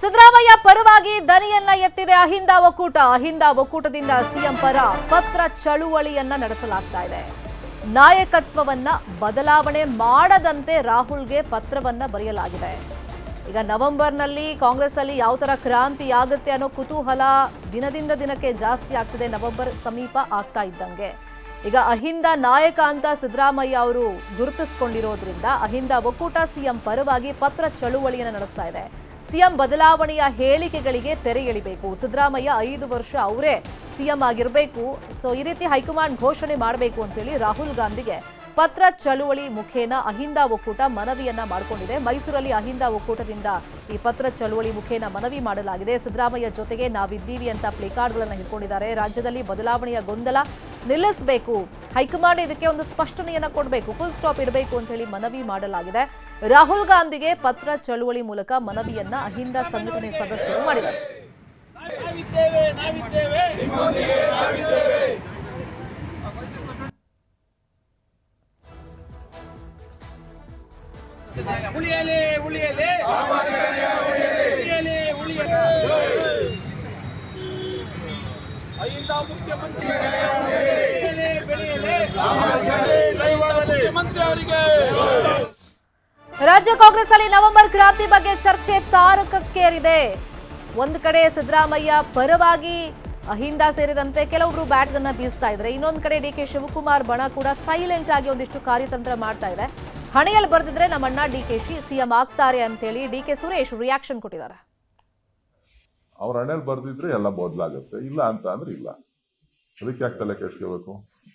ಸಿದ್ದರಾಮಯ್ಯ ಪರವಾಗಿ ದನಿಯನ್ನ ಎತ್ತಿದೆ. ಅಹಿಂದ ಒಕ್ಕೂಟ. ಅಹಿಂದ ಒಕ್ಕೂಟದಿಂದ ಸಿಎಂ ಪರ ಪತ್ರ ಚಳುವಳಿಯನ್ನ ನಡೆಸಲಾಗ್ತಾ ಇದೆ. ನಾಯಕತ್ವವನ್ನ ಬದಲಾವಣೆ ಮಾಡದಂತೆ ರಾಹುಲ್ಗೆ ಪತ್ರವನ್ನ ಬರೆಯಲಾಗಿದೆ. ಈಗ ನವೆಂಬರ್ನಲ್ಲಿ ಕಾಂಗ್ರೆಸ್ ಅಲ್ಲಿ ಯಾವ ತರ ಕ್ರಾಂತಿ ಆಗುತ್ತೆ ಅನ್ನೋ ಕುತೂಹಲ ದಿನದಿಂದ ದಿನಕ್ಕೆ ಜಾಸ್ತಿ ಆಗ್ತಿದೆ. ನವೆಂಬರ್ ಸಮೀಪ ಆಗ್ತಾ ಇದ್ದಂಗೆ. ಈಗ ಅಹಿಂದ ನಾಯಕ ಅಂತ ಸಿದ್ದರಾಮಯ್ಯ ಅವರು ಗುರುತಿಸ್ಕೊಂಡಿರೋದ್ರಿಂದ ಅಹಿಂದ ಒಕ್ಕೂಟ ಸಿಎಂ ಪರವಾಗಿ ಪತ್ರ ಚಳುವಳಿಯನ್ನು ನಡೆಸ್ತಾ ಇದೆ. ಸಿಎಂ ಬದಲಾವಣೆಯ ಹೇಳಿಕೆಗಳಿಗೆ ತೆರೆ ಎಳಿಬೇಕು. ಸಿದ್ದರಾಮಯ್ಯ ಐದು ವರ್ಷ ಅವರೇ ಸಿಎಂ ಆಗಿರಬೇಕು. ಸೊ ಈ ರೀತಿ ಹೈಕಮಾಂಡ್ ಘೋಷಣೆ ಮಾಡಬೇಕು ಅಂತೇಳಿ ರಾಹುಲ್ ಗಾಂಧಿಗೆ ಪತ್ರ ಚಳುವಳಿ ಮುಖೇನ ಅಹಿಂದ ಒಕ್ಕೂಟ ಮನವಿಯನ್ನ ಮಾಡಿಕೊಂಡಿದೆ. ಮೈಸೂರಲ್ಲಿ ಅಹಿಂದ ಒಕ್ಕೂಟದಿಂದ ಈ ಪತ್ರ ಚಳುವಳಿ ಮುಖೇನ ಮನವಿ ಮಾಡಲಾಗಿದೆ. ಸಿದ್ದರಾಮಯ್ಯ ಜೊತೆಗೆ ನಾವಿದ್ದೀವಿ ಅಂತ ಪ್ಲೇಕಾರ್ಡ್ಗಳನ್ನು ಹಿಡ್ಕೊಂಡಿದ್ದಾರೆ. ರಾಜ್ಯದಲ್ಲಿ ಬದಲಾವಣೆಯ ಗೊಂದಲ ನಿಲ್ಲಿಸಬೇಕು. ಹೈಕಮಾಂಡ್ ಇದಕ್ಕೆ ಒಂದು ಸ್ಪಷ್ಟನೆಯನ್ನು ಕೊಡಬೇಕು ಫುಲ್ ಸ್ಟಾಪ್ ಇಡಬೇಕು ಅಂತ ಹೇಳಿ ಮನವಿ ಮಾಡಲಾಗಿದೆ. ರಾಹುಲ್ ಗಾಂಧಿಗೆ ಪತ್ರ ಚಳುವಳಿ ಮೂಲಕ ಮನವಿಯನ್ನ ಅಹಿಂದ ಸಂಘಟನೆ ಸದಸ್ಯರು ಅಹಿಂದ ಮುಖ್ಯಮಂತ್ರಿ. ರಾಜ್ಯ ಕಾಂಗ್ರೆಸ್ ಅಲ್ಲಿ ನವೆಂಬರ್ ಕ್ರಾಂತಿ ಬಗ್ಗೆ ಚರ್ಚೆ ತಾರಕಕ್ಕೇರಿದೆ. ಒಂದು ಕಡೆ ಸಿದ್ದರಾಮಯ್ಯ ಪರವಾಗಿ ಅಹಿಂದ ಸೇರಿದಂತೆ ಕೆಲವರು ಬ್ಯಾಟ್ಗಳನ್ನ ಬೀಸ್ತಾ ಇದ್ರೆ ಇನ್ನೊಂದು ಕಡೆ ಡಿ ಕೆ ಶಿವಕುಮಾರ್ ಬಣ ಕೂಡ ಸೈಲೆಂಟ್ ಆಗಿ ಒಂದಿಷ್ಟು ಕಾರ್ಯತಂತ್ರ ಮಾಡ್ತಾ ಇದೆ. ಹಣೆಯಲ್ಲಿ ಬರೆದಿದ್ರೆ ನಮ್ಮಣ್ಣ ಡಿ ಕೆ ಶಿ ಸಿಎಂ ಆಗ್ತಾರೆ ಅಂತೇಳಿ ಡಿ ಕೆ ಸುರೇಶ್ ರಿಯಾಕ್ಷನ್ ಕೊಟ್ಟಿದ್ದಾರೆ. ಅವ್ರ ಹಣೆಯಲ್ಲಿ ಬರ್ದಿದ್ರೆ ಎಲ್ಲ ಬದಲಾಗುತ್ತೆ. ಇಲ್ಲ ಅಂತ ಅಂದ್ರೆ ಇಲ್ಲ. ಅದಕ್ಕೆ ಯಾಕೆ ತಲೆ ಕೆಡ್ಸ್ಕೋಬೇಕು?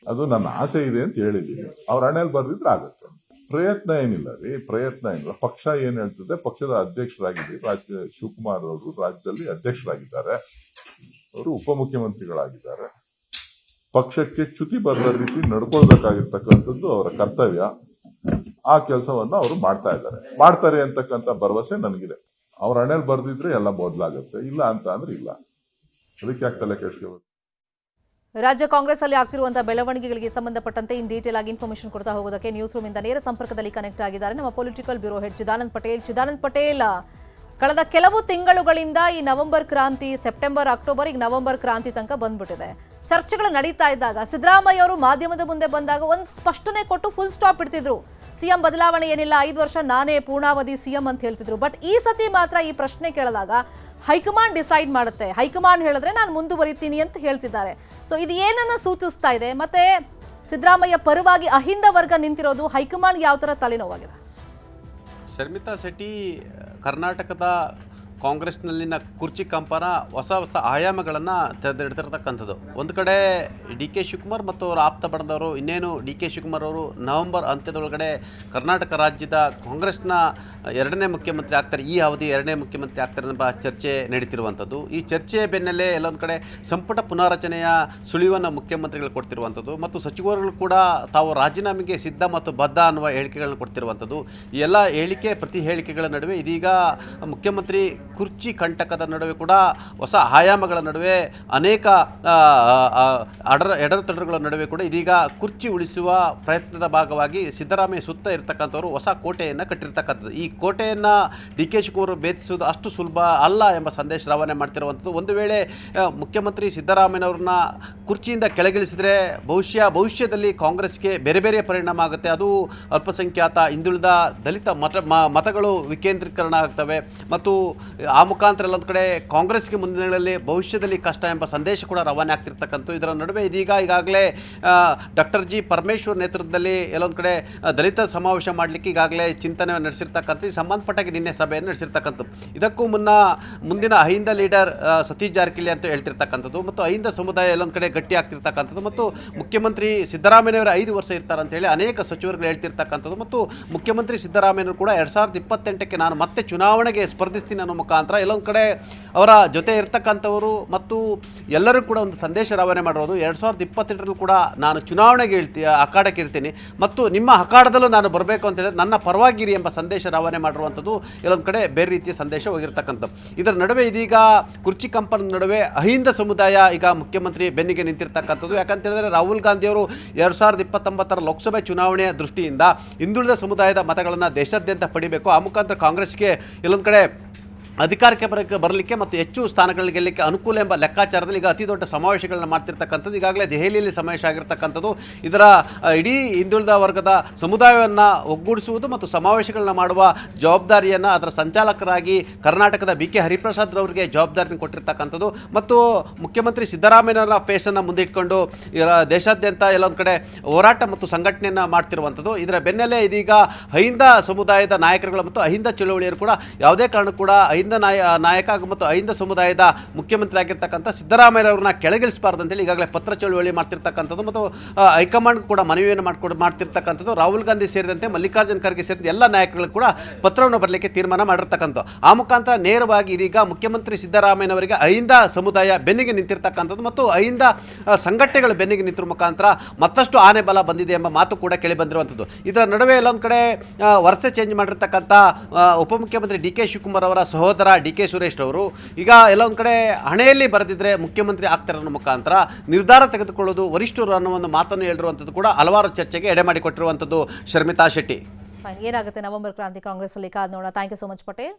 ಅದು ನನ್ನ ಆಸೆ ಇದೆ ಅಂತ ಹೇಳಿದ್ದೀನಿ. ಅವ್ರ ಹಣೆಯಲ್ಲಿ ಬರ್ದಿದ್ರೆ ಆಗುತ್ತೆ. ಪ್ರಯತ್ನ ಏನಿಲ್ಲ ರೀ, ಪ್ರಯತ್ನ ಏನಿಲ್ಲ. ಪಕ್ಷ ಏನ್ ಹೇಳ್ತದೆ, ಪಕ್ಷದ ಅಧ್ಯಕ್ಷರಾಗಿದ್ದೀವಿ ರಾಜ್ಯ, ಶಿವಕುಮಾರ್ ಅವರು ರಾಜ್ಯದಲ್ಲಿ ಅಧ್ಯಕ್ಷರಾಗಿದ್ದಾರೆ. ಅವರು ಉಪಮುಖ್ಯಮಂತ್ರಿಗಳಾಗಿದ್ದಾರೆ. ಪಕ್ಷಕ್ಕೆ ಚ್ಯುತಿ ಬರದ ರೀತಿ ನಡ್ಕೊಳ್ಬೇಕಾಗಿರ್ತಕ್ಕಂಥದ್ದು ಅವರ ಕರ್ತವ್ಯ. ಆ ಕೆಲಸವನ್ನ ಅವರು ಮಾಡ್ತಾ ಇದ್ದಾರೆ. ಮಾಡ್ತಾರೆ ಅಂತಕ್ಕಂಥ ಭರವಸೆ ನನಗಿದೆ. ಅವ್ರ ಹಣೆಯಲ್ಲಿ ಬರ್ದಿದ್ರೆ ಎಲ್ಲ ಬದಲಾಗುತ್ತೆ. ಇಲ್ಲ ಅಂತ ಅಂದ್ರೆ ಇಲ್ಲ. ಅದಕ್ಕೆ ಯಾಕೆ ತಲೆ ಕೆಡ್ಸ್ಕೋಬೇಕು? ರಾಜ್ಯ ಕಾಂಗ್ರೆಸ್ ಅಲ್ಲಿ ಆಗ್ತಿರುವಂತಹ ಬೆಳವಣಿಗೆಗಳಿಗೆ ಸಂಬಂಧಪಟ್ಟಂತೆ ಇನ್ ಡೀಟೇಲ್ ಆಗಿ ಇನ್ಫಾರ್ಮೇಶನ್ ಕೊಡ್ತಾ ಹೋಗೋದಕ್ಕೆ ನ್ಯೂಸ್ ರೂಮ್ ಇಂದ ನೇರ ಸಂಪರ್ಕದಲ್ಲಿ ಕನೆಕ್ಟ್ ಆಗಿದ್ದಾರೆ ನಮ್ಮ political bureau head Chidanand Patel. Chidanand Patel, ಕಳೆದ ಕೆಲವು ತಿಂಗಳುಗಳಿಂದ ಈ ನವೆಂಬರ್ ಕ್ರಾಂತಿ, ಸೆಪ್ಟೆಂಬರ್, ಅಕ್ಟೋಬರ್, ಈಗ ನವೆಂಬರ್ ಕ್ರಾಂತಿ ತನಕ ಬಂದ್ಬಿಟ್ಟಿದೆ. ಚರ್ಚೆಗಳು ನಡೀತಾ ಇದ್ದಾಗ ಸಿದ್ದರಾಮಯ್ಯ ಅವರು ಮಾಧ್ಯಮದ ಮುಂದೆ ಬಂದಾಗ ಒಂದು ಸ್ಪಷ್ಟನೆ ಕೊಟ್ಟು ಫುಲ್ ಸ್ಟಾಪ್ ಇಡ್ತಿದ್ರು ಸಿಎಂ ಬದಲಾವಣೆ ಏನಿಲ್ಲ, ಐದು ವರ್ಷ ನಾನೇ ಪೂರ್ಣಾವಧಿ ಸಿಎಂ ಅಂತ ಹೇಳ್ತಿದ್ರು. ಬಟ್ ಈ ಸತಿ ಮಾತ್ರ ಈ ಪ್ರಶ್ನೆ ಕೇಳಿದಾಗ ಹೈಕಮಾಂಡ್ ಡಿಸೈಡ್ ಮಾಡುತ್ತೆ. ಹೈಕಮಾಂಡ್ ಹೇಳಿದ್ರೆ ನಾನು ಮುಂದುವರಿತೀನಿ ಅಂತ ಹೇಳ್ತಿದ್ದಾರೆ. ಸೊ ಇದು ಏನನ್ನ ಸೂಚಿಸ್ತಾ ಇದೆ? ಮತ್ತೆ ಸಿದ್ದರಾಮಯ್ಯ ಪರವಾಗಿ ಅಹಿಂದ ವರ್ಗ ನಿಂತಿರೋದು ಹೈಕಮಾಂಡ್ ಯಾವ ತರ ತಲೆನೋವಾಗಿದೆ? ಶರ್ಮಿತಾ ಶೆಟ್ಟಿ, ಕರ್ನಾಟಕದ ಕಾಂಗ್ರೆಸ್ನಲ್ಲಿನ ಕುರ್ಚಿ ಕಂಪನ ಹೊಸ ಹೊಸ ಆಯಾಮಗಳನ್ನು ತೆರೆದಿಡ್ತಿರ್ತಕ್ಕಂಥದ್ದು. ಒಂದು ಕಡೆ ಡಿ ಕೆ ಶಿವಕುಮಾರ್ ಮತ್ತು ಅವರ ಆಪ್ತ ಬಣದವರು ಇನ್ನೇನು ಡಿ ಕೆ ಶಿವಕುಮಾರ್ ಅವರು ನವೆಂಬರ್ ಅಂತ್ಯದೊಳಗಡೆ ಕರ್ನಾಟಕ ರಾಜ್ಯದ ಕಾಂಗ್ರೆಸ್ನ ಎರಡನೇ ಮುಖ್ಯಮಂತ್ರಿ ಆಗ್ತಾರೆ, ಈ ಅವಧಿ ಎರಡನೇ ಮುಖ್ಯಮಂತ್ರಿ ಆಗ್ತಾರೆ ಎಂಬ ಚರ್ಚೆ ನಡೀತಿರುವಂಥದ್ದು. ಈ ಚರ್ಚೆಯ ಬೆನ್ನಲ್ಲೇ ಎಲ್ಲೊಂದು ಕಡೆ ಸಂಪುಟ ಪುನಾರಚನೆಯ ಸುಳಿವನ್ನು ಮುಖ್ಯಮಂತ್ರಿಗಳು ಕೊಡ್ತಿರುವಂಥದ್ದು ಮತ್ತು ಸಚಿವರುಗಳು ಕೂಡ ತಾವು ರಾಜೀನಾಮೆಗೆ ಸಿದ್ಧ ಮತ್ತು ಬದ್ಧ ಅನ್ನುವ ಹೇಳಿಕೆಗಳನ್ನು ಕೊಡ್ತಿರುವಂಥದ್ದು. ಈ ಎಲ್ಲ ಹೇಳಿಕೆ ಪ್ರತಿ ಹೇಳಿಕೆಗಳ ನಡುವೆ ಇದೀಗ ಮುಖ್ಯಮಂತ್ರಿ ಕುರ್ಚಿ ಕಂಟಕದ ನಡುವೆ ಕೂಡ ಹೊಸ ಆಯಾಮಗಳ ನಡುವೆ ಅನೇಕ ಅಡರ, ಎಡರ ಅಡರ ಎಡರುತಡರುಗಳ ನಡುವೆ ಕೂಡ ಇದೀಗ ಕುರ್ಚಿ ಉಳಿಸುವ ಪ್ರಯತ್ನದ ಭಾಗವಾಗಿ ಸಿದ್ದರಾಮಯ್ಯ ಸುತ್ತ ಇರತಕ್ಕಂಥವರು ಹೊಸ ಕೋಟೆಯನ್ನು ಕಟ್ಟಿರ್ತಕ್ಕಂಥದ್ದು. ಈ ಕೋಟೆಯನ್ನು ಡಿ ಕೆ ಶಿವಕುಮಾರ್ ಭೇದಿಸುವುದು ಅಷ್ಟು ಸುಲಭ ಅಲ್ಲ ಎಂಬ ಸಂದೇಶ ರವಾನೆ ಮಾಡ್ತಿರುವಂಥದ್ದು. ಒಂದು ವೇಳೆ ಮುಖ್ಯಮಂತ್ರಿ ಸಿದ್ದರಾಮಯ್ಯನವ್ರನ್ನ ಕುರ್ಚಿಯಿಂದ ಕೆಳಗಿಳಿಸಿದರೆ ಬಹುಶಃ ಭವಿಷ್ಯದಲ್ಲಿ ಕಾಂಗ್ರೆಸ್ಗೆ ಬೇರೆ ಬೇರೆ ಪರಿಣಾಮ ಆಗುತ್ತೆ. ಅದು ಅಲ್ಪಸಂಖ್ಯಾತ, ಹಿಂದುಳಿದ ದಲಿತ ಮತ ಮತಗಳು ವಿಕೇಂದ್ರೀಕರಣ ಆಗ್ತವೆ. ಮತ್ತು ಆ ಮುಖಾಂತರ ಎಲ್ಲೊಂದು ಕಡೆ ಕಾಂಗ್ರೆಸ್ಗೆ ಮುಂದಿನ ದಿನಗಳಲ್ಲಿ ಭವಿಷ್ಯದಲ್ಲಿ ಕಷ್ಟ ಎಂಬ ಸಂದೇಶ ಕೂಡ ರವಾನೆ ಆಗ್ತಿರ್ತಕ್ಕಂಥ ಇದರ ನಡುವೆ. ಇದೀಗ ಈಗಾಗಲೇ ಡಾಕ್ಟರ್ ಜಿ ಪರಮೇಶ್ವರ್ ನೇತೃತ್ವದಲ್ಲಿ ಎಲ್ಲೊಂದು ಕಡೆ ದಲಿತ ಸಮಾವೇಶ ಮಾಡಲಿಕ್ಕೆ ಈಗಾಗಲೇ ಚಿಂತನೆ ನಡೆಸಿರ್ತಕ್ಕಂಥ ಸಂಬಂಧಪಟ್ಟಾಗಿ ನಿನ್ನೆ ಸಭೆಯನ್ನು ನಡೆಸಿರ್ತಕ್ಕಂಥ ಇದಕ್ಕೂ ಮುನ್ನ ಮುಂದಿನ ಅಹಿಂದ ಲೀಡರ್ ಸತೀಶ್ ಜಾರಕಿಹೊಳಿ ಅಂತ ಹೇಳ್ತಿರ್ತಕ್ಕಂಥದ್ದು ಮತ್ತು ಅಹಿಂದ ಸಮುದಾಯ ಎಲ್ಲೊಂದು ಕಡೆ ಗಟ್ಟಿ ಆಗ್ತಿರ್ತಕ್ಕಂಥದ್ದು ಮತ್ತು ಮುಖ್ಯಮಂತ್ರಿ ಸಿದ್ದರಾಮಯ್ಯನವರು ಐದು ವರ್ಷ ಇರ್ತಾರೆ ಅಂತೇಳಿ ಅನೇಕ ಸಚಿವರುಗಳು ಹೇಳ್ತಿರ್ತಕ್ಕಂಥದ್ದು ಮತ್ತು ಮುಖ್ಯಮಂತ್ರಿ ಸಿದ್ದರಾಮಯ್ಯನವರು ಕೂಡ ಎರಡು ಸಾವಿರದ ಇಪ್ಪತ್ತೆಂಟಕ್ಕೆ ನಾನು ಮತ್ತೆ ಚುನಾವಣೆಗೆ ಸ್ಪರ್ಧಿಸ್ತೀನಿ ಅನ್ನೋ ಮುಖಾಂತರ ಎಲ್ಲೊಂದು ಕಡೆ ಅವರ ಜೊತೆ ಇರ್ತಕ್ಕಂಥವರು ಮತ್ತು ಎಲ್ಲರೂ ಕೂಡ ಒಂದು ಸಂದೇಶ ರವಾನೆ ಮಾಡಿರೋದು. ಎರಡು ಸಾವಿರದ ಇಪ್ಪತ್ತೆಂಟರಲ್ಲೂ ಕೂಡ ನಾನು ಚುನಾವಣೆಗೆ ಇಳ್ತಿ, ಅಖಾಡಕ್ಕೆ ಇರ್ತೀನಿ. ಮತ್ತು ನಿಮ್ಮ ಅಖಾಡದಲ್ಲೂ ನಾನು ಬರಬೇಕು ಅಂತ ಹೇಳಿದ್ರೆ ನನ್ನ ಪರವಾಗಿರಿ ಎಂಬ ಸಂದೇಶ ರವಾನೆ ಮಾಡಿರುವಂಥದ್ದು ಎಲ್ಲೊಂದು ಕಡೆ ಬೇರೆ ರೀತಿಯ ಸಂದೇಶ ಹೋಗಿರ್ತಕ್ಕಂಥದ್ದು. ಇದರ ನಡುವೆ ಇದೀಗ ಕುರ್ಚಿ ಕಂಪನ ನಡುವೆ ಅಹಿಂದ ಸಮುದಾಯ ಈಗ ಮುಖ್ಯಮಂತ್ರಿ ಬೆನ್ನಿಗೆ ನಿಂತಿರ್ತಕ್ಕಂಥದ್ದು. ಯಾಕಂತ ಹೇಳಿದ್ರೆ ರಾಹುಲ್ ಗಾಂಧಿಯವರು ಎರಡು ಸಾವಿರದ ಇಪ್ಪತ್ತೊಂಬತ್ತರ ಲೋಕಸಭೆ ಚುನಾವಣೆಯ ದೃಷ್ಟಿಯಿಂದ ಹಿಂದುಳಿದ ಸಮುದಾಯದ ಮತಗಳನ್ನು ದೇಶಾದ್ಯಂತ ಪಡಿಬೇಕು. ಆ ಮುಖಾಂತರ ಕಾಂಗ್ರೆಸ್ಗೆ ಎಲ್ಲೊಂದು ಕಡೆ ಅಧಿಕಾರಕ್ಕೆ ಬರಕ್ಕೆ ಬರಲಿಕ್ಕೆ ಮತ್ತು ಹೆಚ್ಚು ಸ್ಥಾನಗಳಿಗೆ ಗೆಲ್ಲಲಿಕ್ಕೆ ಅನುಕೂಲ ಎಂಬ ಲೆಕ್ಕಾಚಾರದಲ್ಲಿ ಈಗ ಅತಿ ದೊಡ್ಡ ಸಮಾವೇಶಗಳನ್ನು ಮಾಡ್ತಿರ್ತಕ್ಕಂಥದ್ದು ಈಗಾಗಲೇ ದೆಹಲಿಯಲ್ಲಿ ಸಮಾವೇಶ ಆಗಿರ್ತಕ್ಕಂಥದ್ದು. ಇದರ ಇಡೀ ಹಿಂದುಳಿದ ವರ್ಗದ ಸಮುದಾಯವನ್ನು ಒಗ್ಗೂಡಿಸುವುದು ಮತ್ತು ಸಮಾವೇಶಗಳನ್ನ ಮಾಡುವ ಜವಾಬ್ದಾರಿಯನ್ನು ಅದರ ಸಂಚಾಲಕರಾಗಿ ಕರ್ನಾಟಕದ ಬಿ ಕೆ ಹರಿಪ್ರಸಾದ್ ರವರಿಗೆ ಜವಾಬ್ದಾರಿಯನ್ನು ಕೊಟ್ಟಿರ್ತಕ್ಕಂಥದ್ದು. ಮತ್ತು ಮುಖ್ಯಮಂತ್ರಿ ಸಿದ್ದರಾಮಯ್ಯನವರ ಫೇಸನ್ನು ಮುಂದಿಟ್ಕೊಂಡು ದೇಶಾದ್ಯಂತ ಎಲ್ಲೊಂದು ಕಡೆ ಹೋರಾಟ ಮತ್ತು ಸಂಘಟನೆಯನ್ನು ಮಾಡ್ತಿರುವಂಥದ್ದು. ಇದರ ಬೆನ್ನಲ್ಲೇ ಇದೀಗ ಅಹಿಂದ ಸಮುದಾಯದ ನಾಯಕರುಗಳು ಮತ್ತು ಅಹಿಂದ ಚಳುವಳಿಯರು ಕೂಡ ಯಾವುದೇ ಕಾರಣಕ್ಕೂ ಕೂಡ ಅಹಿಂದ ನಾಯ, ನಾಯಕ ಮತ್ತು ಅಹಿಂದ ಸಮುದಾಯದ ಮುಖ್ಯಮಂತ್ರಿ ಆಗಿರ್ತಕ್ಕಂಥ ಸಿದ್ದರಾಮಯ್ಯರವ್ರನ್ನ ಕೆಳಗಿಳಿಸಬಾರ್ದು ಅಂತೇಳಿ ಈಗಾಗಲೇ ಪತ್ರ ಚಳುವಳಿ ಮಾಡ್ತಿರ್ತಕ್ಕಂಥದ್ದು ಮತ್ತು ಹೈಕಮಾಂಡ್ ಕೂಡ ಮನವಿಯನ್ನು ಮಾಡಿಕೊಡು, ಮಾಡ್ತಿರ್ತಕ್ಕಂಥದ್ದು, ರಾಹುಲ್ ಗಾಂಧಿ ಸೇರಿದಂತೆ ಮಲ್ಲಿಕಾರ್ಜುನ್ ಖರ್ಗೆ ಸೇರಿದಂತೆ ಎಲ್ಲ ನಾಯಕಗಳು ಕೂಡ ಪತ್ರವನ್ನು ಬರಲಿಕ್ಕೆ ತೀರ್ಮಾನ ಮಾಡಿರ್ತಕ್ಕಂಥ ಆ ಮುಖಾಂತರ ನೇರವಾಗಿ ಇದೀಗ ಮುಖ್ಯಮಂತ್ರಿ ಸಿದ್ದರಾಮಯ್ಯನವರಿಗೆ ಅಹಿಂದ ಸಮುದಾಯ ಬೆನ್ನಿಗೆ ನಿಂತಿರ್ತಕ್ಕಂಥದ್ದು ಮತ್ತು ಅಹಿಂದ ಸಂಘಟನೆಗಳು ಬೆನ್ನಿಗೆ ನಿಂತಿರುವ ಮುಖಾಂತರ ಮತ್ತಷ್ಟು ಆನೆ ಬಲ ಬಂದಿದೆ ಎಂಬ ಮಾತು ಕೂಡ ಕೇಳಿ ಬಂದಿರುವಂಥದ್ದು. ಇದರ ನಡುವೆ ಎಲ್ಲೊಂದು ಕಡೆ ವರ್ಷ ಚೇಂಜ್ ಮಾಡಿರ್ತಕ್ಕಂಥ ಉಪಮುಖ್ಯಮಂತ್ರಿ ಡಿ ಕೆ ಶಿವಕುಮಾರ್ ಅವರ ಸಹೋದರ ಡಿ ಕೆ ಸುರೇಶ್ ಅವರು ಈಗ ಎಲ್ಲೊಂದು ಕಡೆ ಹಣೆಯಲ್ಲಿ ಬರೆದಿದ್ರೆ ಮುಖ್ಯಮಂತ್ರಿ ಆಗ್ತಾರೆ ಅನ್ನೋ ಮುಖಾಂತರ ನಿರ್ಧಾರ ತೆಗೆದುಕೊಳ್ಳೋದು ವರಿಷ್ಠರು ಅನ್ನೋ ಒಂದು ಮಾತನ್ನು ಹೇಳಿರುವಂಥದ್ದು ಕೂಡ ಹಲವಾರು ಚರ್ಚೆಗೆ ಎಡೆ ಮಾಡಿಕೊಟ್ಟಿರುವಂಥದ್ದು ಶರ್ಮಿತಾ ಶೆಟ್ಟಿ. ಏನಾಗುತ್ತೆ ನವೆಂಬರ್ ಕ್ರಾಂತಿ ಕಾಂಗ್ರೆಸ್ ಅಲ್ಲಿ ಕಾದ್ ನೋಡೋಣ. Thank you so much Patel